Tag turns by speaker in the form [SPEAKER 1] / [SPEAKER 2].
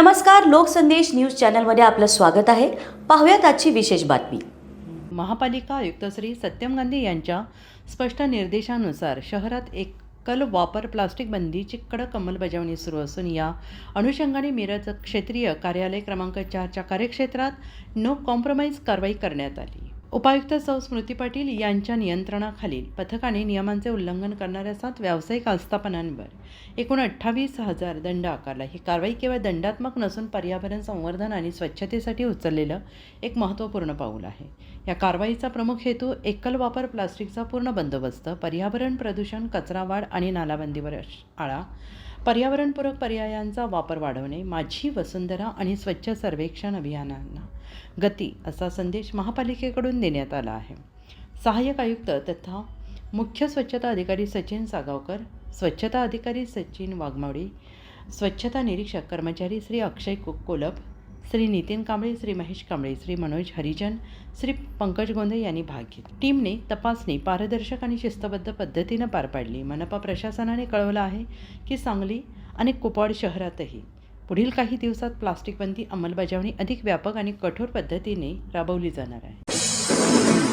[SPEAKER 1] नमस्कार लोकसंदेश न्यूज चॅनलमध्ये आपलं स्वागत आहे. पाहूयात आजची विशेष बातमी.
[SPEAKER 2] महापालिका आयुक्त श्री सत्यम गांधी यांच्या स्पष्ट निर्देशानुसार शहरात एकल वापर प्लास्टिक बंदीची कडक अंमलबजावणी सुरू असून या अनुषंगाने मिरज क्षेत्रीय कार्यालय क्रमांक चारच्या कार्यक्षेत्रात नो कॉम्प्रोमाइज कारवाई करण्यात आली. उपायुक्त सौ स्मृती पाटील यांच्या नियंत्रणाखालील पथकाने नियमांचे उल्लंघन करणाऱ्या सात व्यावसायिक आस्थापनांवर एकूण अठ्ठावीस हजार दंड आकारला. ही कारवाई केवळ दंडात्मक नसून पर्यावरण संवर्धन आणि स्वच्छतेसाठी उचललेलं एक महत्त्वपूर्ण पाऊल आहे. या कारवाईचा प्रमुख हेतू एकल वापर प्लास्टिकचा पूर्ण बंदोबस्त पर्यावरण प्रदूषण कचरा वाढ आणि नालाबंदीवर आळा पर्यावरणपूरक पर्यायांचा वापर वाढवणे माझी वसुंधरा आणि स्वच्छ सर्वेक्षण अभियानांना गती असा संदेश महापालिकेकडून देण्यात आला आहे. सहाय्यक आयुक्त तथा मुख्य स्वच्छता अधिकारी सचिन सागावकर स्वच्छता अधिकारी सचिन वाघमावडी स्वच्छता निरीक्षक कर्मचारी श्री अक्षय कोलप श्री नितीन कांबळे श्री महेश कांबळे श्री मनोज हरिजन श्री पंकज गोंधे यांनी भाग घेतला टीमने तपासणी पारदर्शक आणि शिस्तबद्ध पद्धतीनं पार पाडली. मनपा प्रशासनाने कळवलं आहे की सांगली आणि कुपवाड शहरातही पुढील काही दिवसात प्लास्टिक बंदी अंमलबजावणी अधिक व्यापक आणि कठोर पद्धतीने राबवली जाणार आहे.